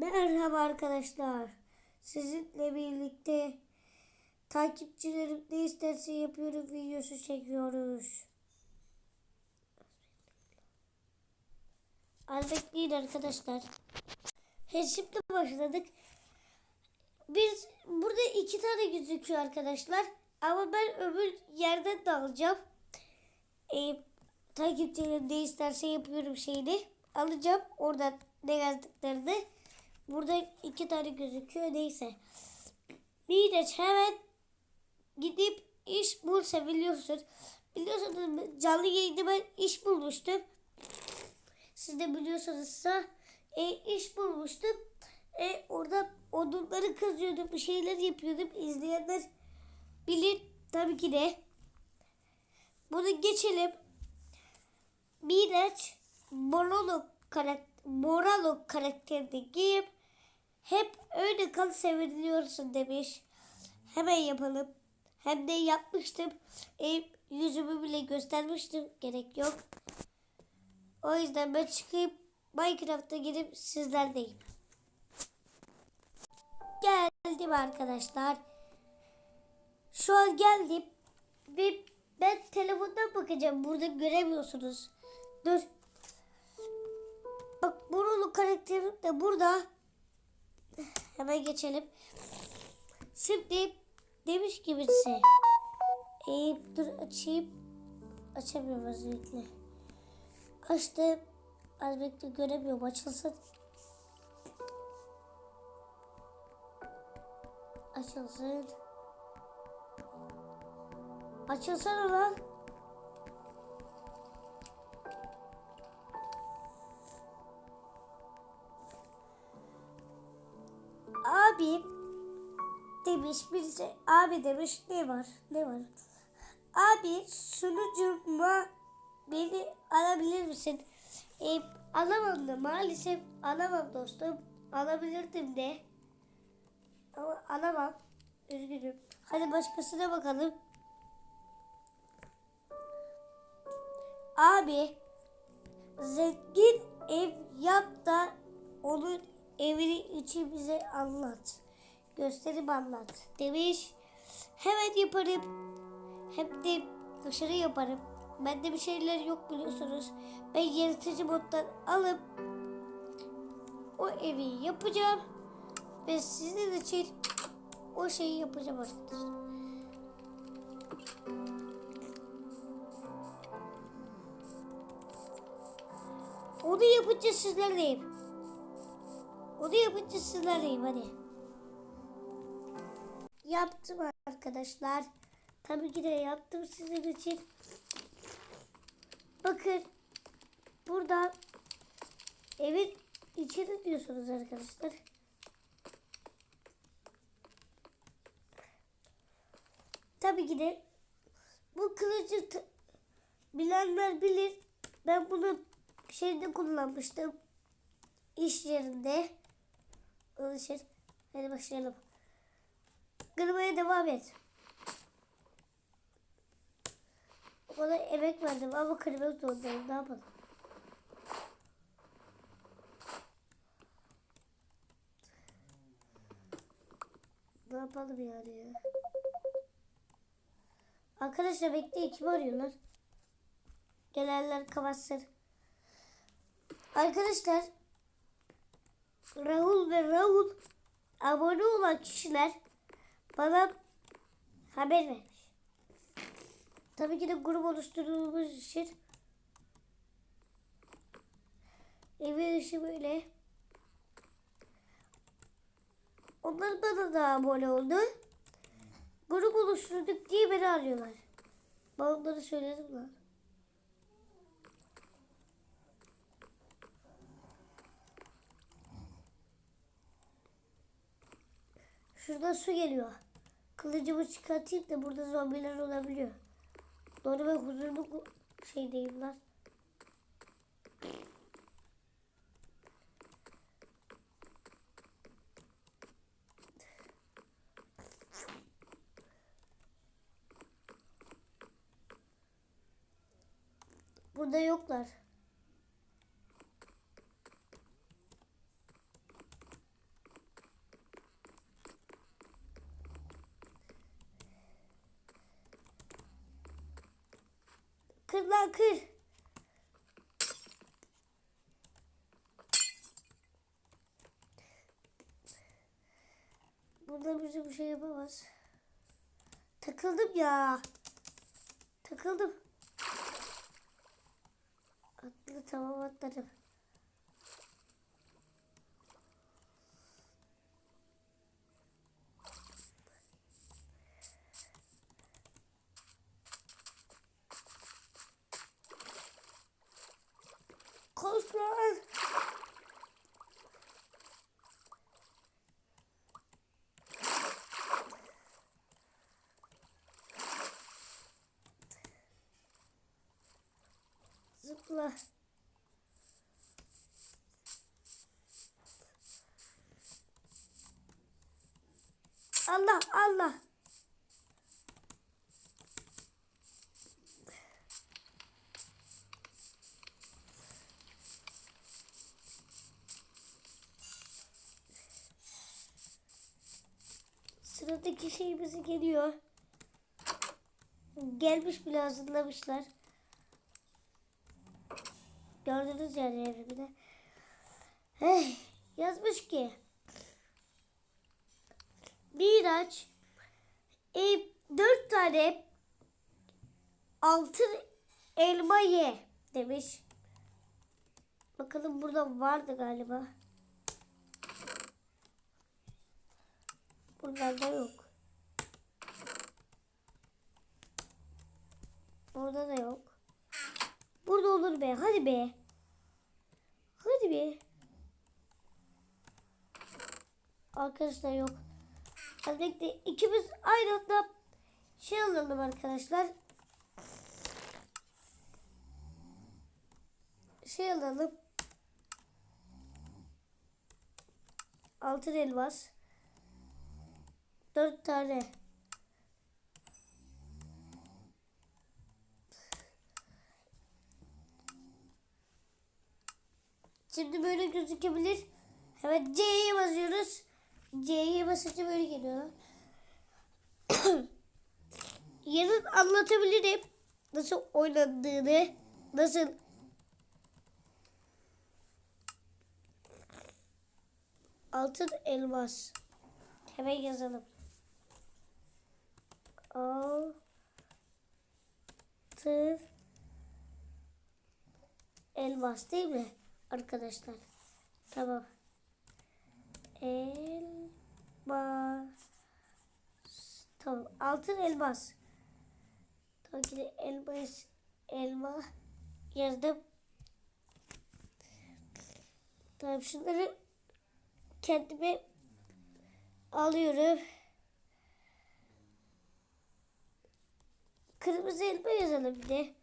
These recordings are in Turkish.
Merhaba arkadaşlar. Sizinle birlikte takipçilerim ne isterse yapıyorum videosu çekiyoruz. Az bekleyin arkadaşlar. He, şimdi başladık. Biz burada iki tane gözüküyor arkadaşlar. Ama ben öbür yerden de alacağım. Ee, takipçilerim ne isterse yapıyorum şeyini. Alacağım oradan ne yazdıklarını. Burada iki tane gözüküyor neyse. Miraç hemen gidip iş bulsa biliyorsun. Biliyorsunuz canlı yayında ben iş bulmuştum. Siz de biliyorsanızsa e, iş bulmuştum. E, orada odunları kazıyordum, bir şeyler yapıyordum. İzleyenler bilir tabii ki de. Bunu geçelim. Miraç Moralo karakter Moralo karakterini giyip hep öyle kal seviliyorsun demiş. Hemen yapalım. Hem de yapmıştım. E, yüzümü bile göstermiştim. Gerek yok. O yüzden ben çıkıp Minecraft'a girip sizlerdeyim. Geldim arkadaşlar. Şu an geldim. Ve ben telefondan bakacağım. Burada göremiyorsunuz. Dur. Bak Borulu karakterim de burada. Hemen geçelim. Şimdi demiş ki birisi. Ee, dur açayım. Açamıyorum özellikle. Açtım. Az bekle göremiyorum. Açılsın. Açılsın. Açılsana lan. Abi demiş birisi. Abi demiş ne var? Ne var? Abi sunucuma beni alabilir misin? E, alamam maalesef alamam dostum. Alabilirdim de. Ama alamam. Üzgünüm. Hadi başkasına bakalım. Abi zengin ev yap da onun evini içi bize anlat. Gösterip anlat demiş. Hemen yaparım. Hem de dışarı yaparım. Bende bir şeyler yok biliyorsunuz. Ben yaratıcı moddan alıp o evi yapacağım. Ve sizin için o şeyi yapacağım arkadaşlar. Onu yapınca sizlerleyim. Onu yapınca sizlerleyim hadi. Yaptım arkadaşlar. Tabii ki de yaptım sizin için. Bakın. Burada evin içini diyorsunuz arkadaşlar. Tabii ki de bu kılıcı bilenler bilir. Ben bunu şeyde kullanmıştım. İş yerinde. Alışır. Hadi başlayalım. Kırmaya devam et. Bana emek verdim ama kırmak zorundayım. Ne yapalım? Ne yapalım yani ya? Arkadaşlar bekleyin kim arıyorlar? Gelenler kapatsın. Arkadaşlar Rahul ve Rahul abone olan kişiler bana haber vermiş. Tabii ki de grup oluşturduğumuz için evi dışı böyle. Onlar bana da abone oldu. Grup oluşturduk diye beni arıyorlar. Ben onları söyledim lan. Şuradan su geliyor. Kılıcımı çıkartayım da burada zombiler olabiliyor. Doğru ve huzurlu şeydeyim lan. Burada yoklar. Kır lan kır. Bunlar bize bir şey yapamaz. Takıldım ya. Takıldım. Atlı tamam atladım. Allah Allah. Sıradaki şeyimiz geliyor. Gelmiş bile hazırlamışlar. Gördünüz yani evrimini. Hey, yazmış ki Miraç e, dört tane altın elma ye demiş. Bakalım burada vardı galiba. Bunlarda yok. Burada da yok. Burada olur be. Hadi be. Hadi be. Arkadaşlar yok. Hadi bekle. İkimiz aynı anda şey alalım arkadaşlar. Şey alalım. Altın elmas. Dört tane. Şimdi böyle gözükebilir. Hemen C'ye basıyoruz. C'ye basınca böyle geliyor. Yarın anlatabilirim. Nasıl oynandığını. Nasıl Altın elmas. Hemen yazalım. Altın elmas değil mi arkadaşlar? Tamam. Elmas. Tamam. Altın elmas. Tabii ki elmas elma yazdım. Tamam şunları kendime alıyorum. Kırmızı elma yazalım bir de.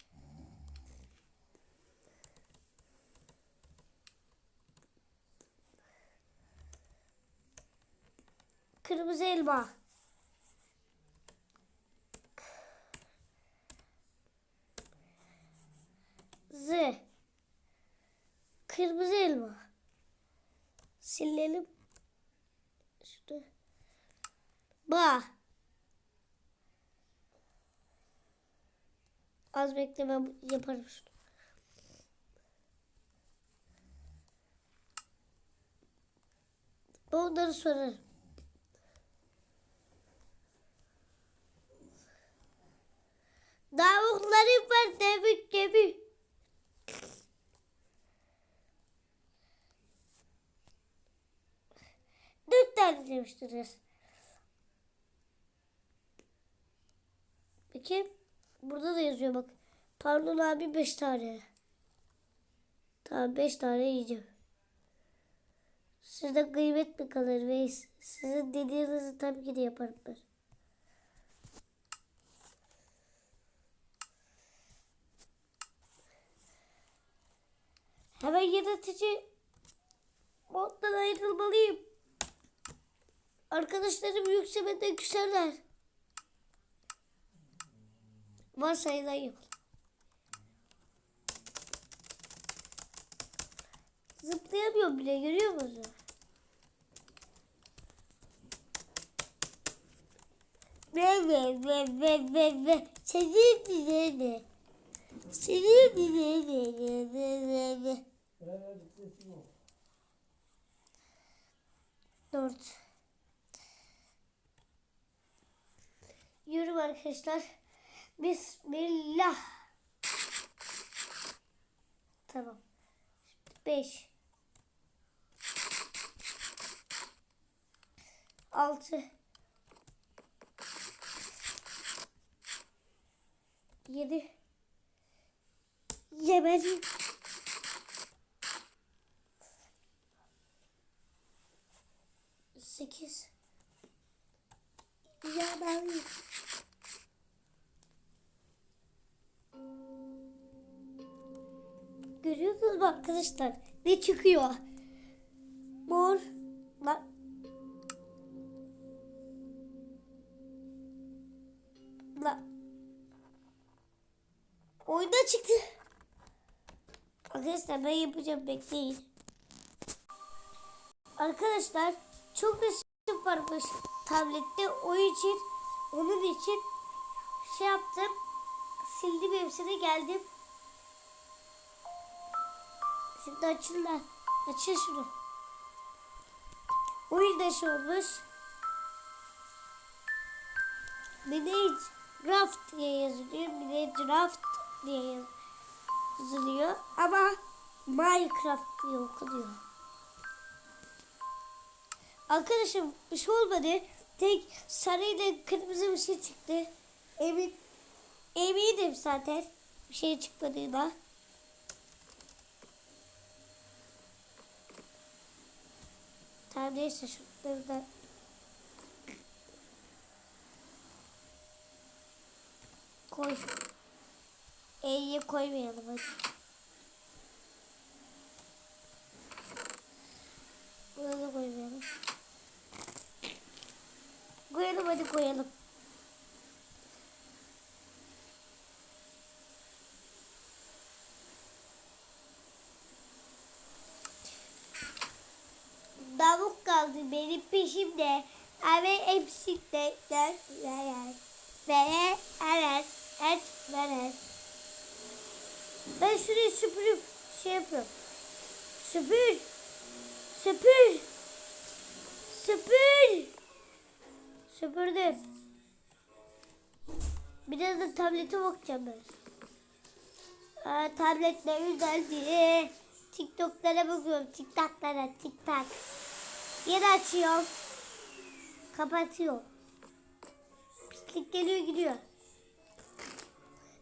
Kırmızı elma. Z. Kırmızı elma. Silelim. Şurada. Ba. Az bekle yaparım şunu. Onları sorarım. Tavuklarım var tavuk gibi. Dört tane demiştiniz. Peki burada da yazıyor bak. Pardon abi beş tane. Tamam beş tane yiyeceğim. Sizde kıymet mi kalır ve sizin dediğinizi tabii ki de yaparım ben. Hemen yaratıcı moddan ayrılmalıyım. Arkadaşlarım yükselmeden küserler. Varsayılayım. Zıplayamıyorum bile görüyor musun? Ve ve ve ve ve ve. Senin mi ne? Seni Dört. Yürü arkadaşlar. Bismillah. Tamam. Beş. Altı. Yedi. Yemedim. Sekiz. Yemedim. Görüyorsunuz mu arkadaşlar? Ne çıkıyor? Mor. Lan. Lan. Oyunda çıktı. Arkadaşlar ben yapacağım bekleyin. Arkadaşlar çok resim varmış tablette. O için onun için şey yaptım. Sildim hepsini geldim. Şimdi açın lan. Açın şunu. O yüzden şey olmuş. Minecraft diye yazılıyor. Minecraft diye yazılıyor. Ama Minecraft diye okunuyor. Arkadaşım bir şey olmadı. Tek sarı ile kırmızı bir şey çıktı. Emin, eminim zaten bir şey çıkmadığına. Tamam neyse şunları da koy. E'ye koymayalım hadi. Bunu da koymayalım. Koyalım. Davuk kaldı benim peşimde. Evet hepsi de de veren. Veren, evet, et, veren. Ben şurayı süpürüp şey yapıyorum. Süpür. Süpür. Süpür. Süpürdüm. Biraz da tablete bakacağım ben. Aa, tablet ne güzel diye. TikTok'lara bakıyorum. TikTok'lara. TikTok. Yeni açıyorum. Kapatıyorum. Pislik geliyor gidiyor.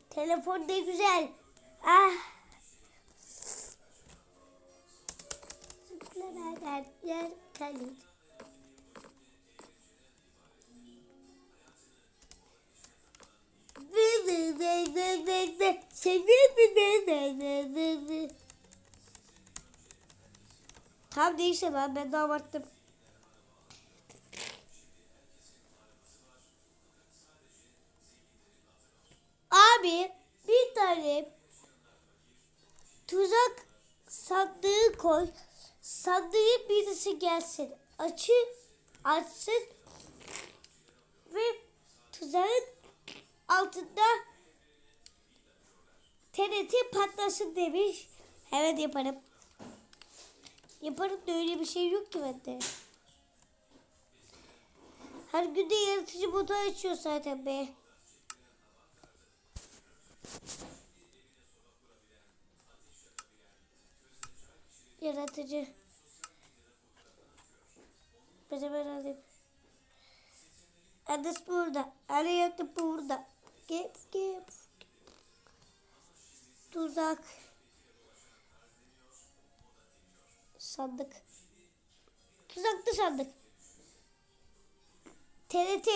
Telefon ne güzel. Ah. Zıplameden yer kalır. Tam değilse ben ben de abarttım. Abi bir tane tuzak sandığı koy. Sandığı birisi gelsin. Açı açsın ve tuzağın altında TNT patlasın demiş. Evet yaparım. Yaparım da öyle bir şey yok ki bende. Her günde yaratıcı modu açıyor zaten be. Yaratıcı. Ben alayım. Adres burada. Arayatı burada. Gep gep. Tuzak. Sandık. Tuzaklı sandık. TRT.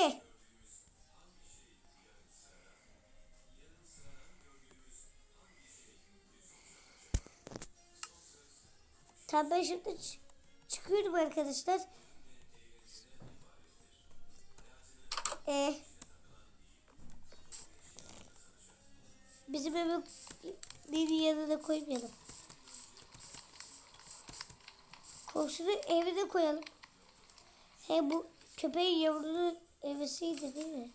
Tamam ben şimdi çıkıyorum arkadaşlar. Ee, bizim eve bir yanına koymayalım. Komşunun evine koyalım. He bu köpeğin yavrunun evisiydi değil mi?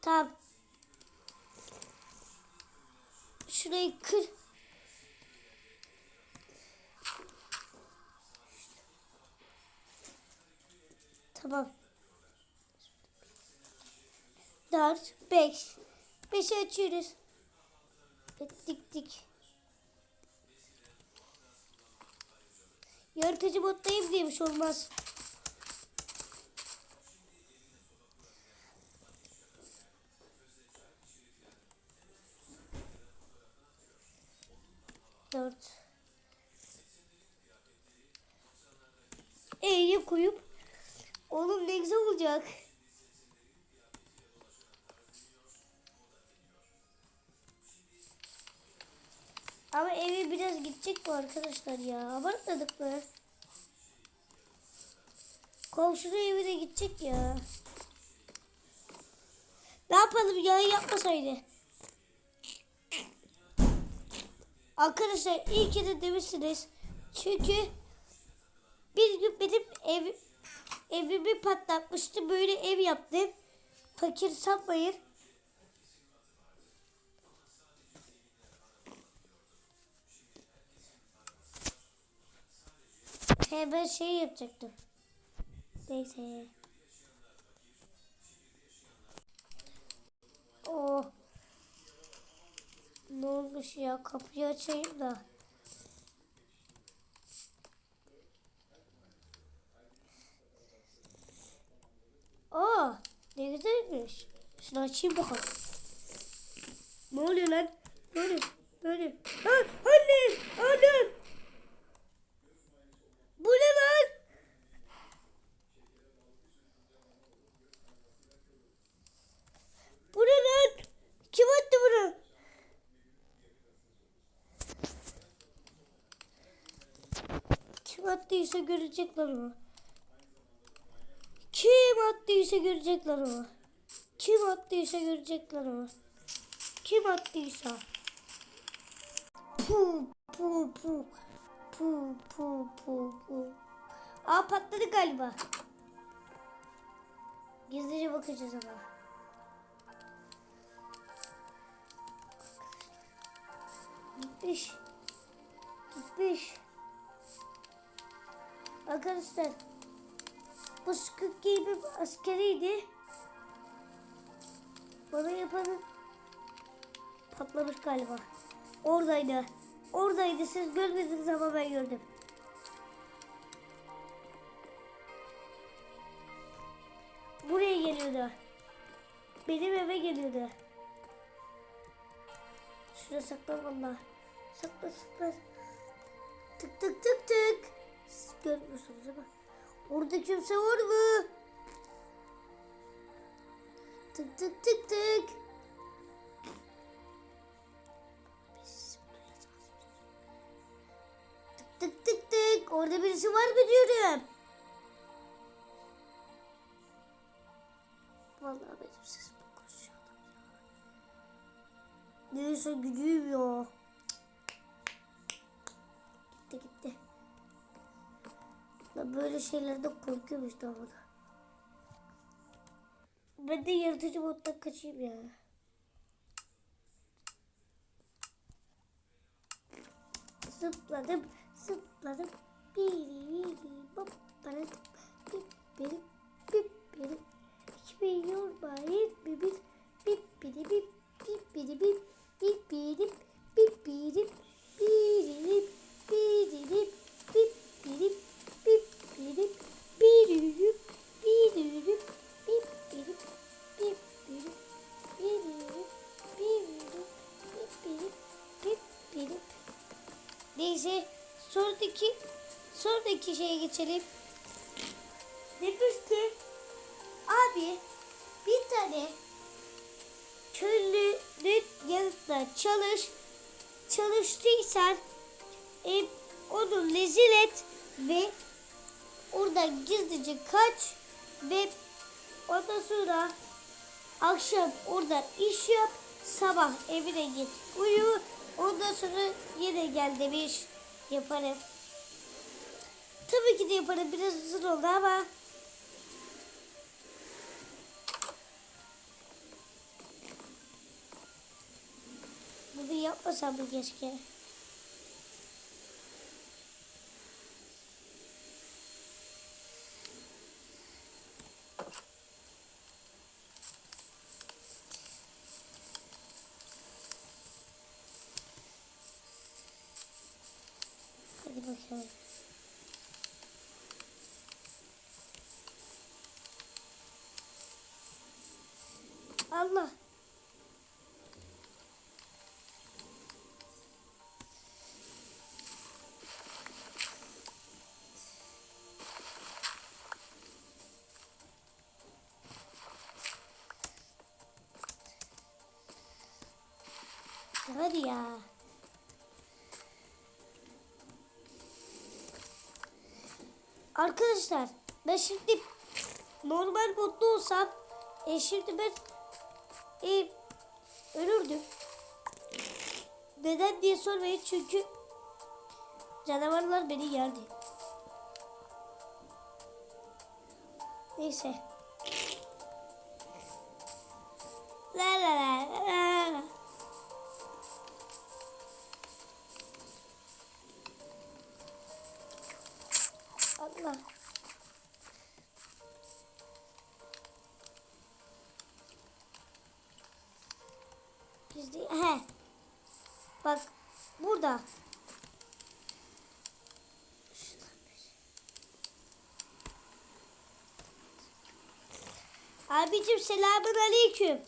Tamam. Şurayı kır. Tamam. Dört, beş. Beşi açıyoruz. Dik dik. Yaratıcı moddayım diyemiş olmaz. Dört. E'yi koyup oğlum ne güzel olacak. Ama evi biraz gidecek bu arkadaşlar ya. Abartmadık mı? Komşunun evi de gidecek ya. Ne yapalım ya yapmasaydı. Arkadaşlar iyi ki de demişsiniz. Çünkü bir gün benim ev, evimi patlatmıştı. Böyle ev yaptım. Fakir sanmayın. He ben şey yapacaktım. Neyse. Oh. Ne olmuş ya? Kapıyı açayım da. Aa, ne güzelmiş. Şunu açayım bakalım. Ne oluyor lan? Ne oluyor? Ha, annem! Annem! Bu ne lan? Bu ne lan? Kim attı bunu? Kim attıysa görecekler onu. Kim attıysa görecekler onu. Kim attıysa görecekler onu. Kim attıysa. Pu pu pu. Pu pu pu pu. Aa patladı galiba. Gizlice bakacağız ama. Gitmiş. Gitmiş. Arkadaşlar. Bu Squid Game'in askeriydi. Bana yapanı patlamış galiba. Oradaydı. Oradaydı. Siz görmediniz ama ben gördüm. Buraya geliyordu. Benim eve geliyordu. Şuraya saklan valla. Saklan saklan. Tık tık tık tık. Siz görmüyorsunuz ama. Orada kimse var mı? Tık tık tık tık. Tık tık tık. Orada birisi var mı diyorum. Vallahi benim sesim konuşuyor. Neyse gideyim ya. Ben böyle şeylerden korkuyorum işte ama da. Ben de yaratıcı moddan kaçayım ya. Zıpladım, zıpladım. Biri biri bop bana bip biri bip biri. Hiç yorma hep bir bir bip biri bip bip biri bip bip biri bip biri biri biri bip bip biri bip biri biri bip biri bip bip biri bip biri biri bip biri bip biri Neyse sonraki sonraki şeye geçelim. Demiş ki abi bir tane köylünün yanında çalış çalıştıysan e, onu rezil et ve Orada gizlice kaç ve ondan sonra akşam oradan iş yap. Sabah evine git uyu. Ondan sonra yine gel demiş. Yaparım. Tabii ki de yaparım. Biraz uzun oldu ama bunu yapmasam mı keşke? Bakalım. Allah. Hadi ya. Arkadaşlar ben şimdi normal modda olsam e, şimdi ben e, ölürdüm. Neden diye sormayın çünkü canavarlar beni yerdi. Neyse. La la la la Abicim selamun aleyküm.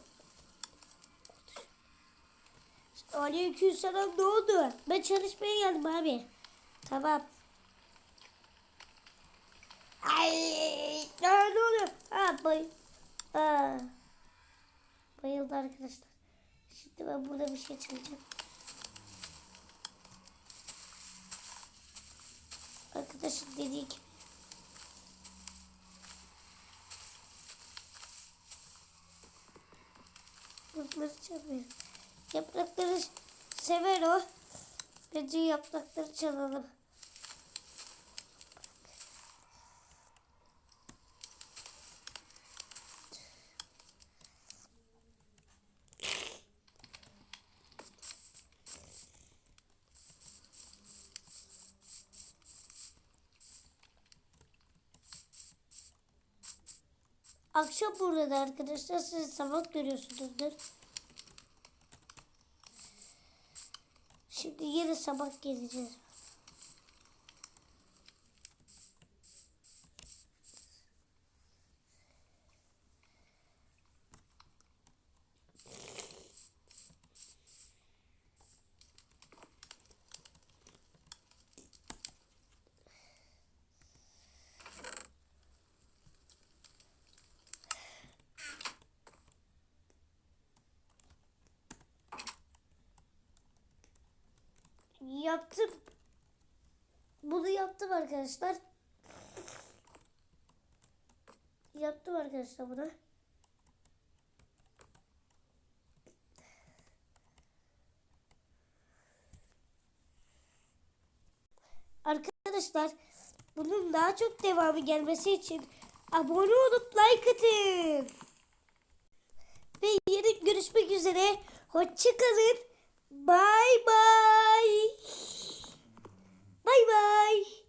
Aleyküm selam ne oldu? Ben çalışmaya geldim abi. Tamam. Ay, aa, ne oluyor? Ha, bay, aa, bayıldı arkadaşlar. Şimdi ben burada bir şey çalacağım. Arkadaşın dediği gibi. Yaprakları çalmıyor. Yaprakları sever o. Bence yaprakları çalalım. Akşam burada arkadaşlar siz sabah görüyorsunuzdur. Şimdi yine sabah geleceğiz. Yaptım. Bunu yaptım arkadaşlar. Yaptım arkadaşlar bunu. Arkadaşlar bunun daha çok devamı gelmesi için abone olup like atın. Ve yarın görüşmek üzere. Hoşçakalın. Bye bye. Bay bay.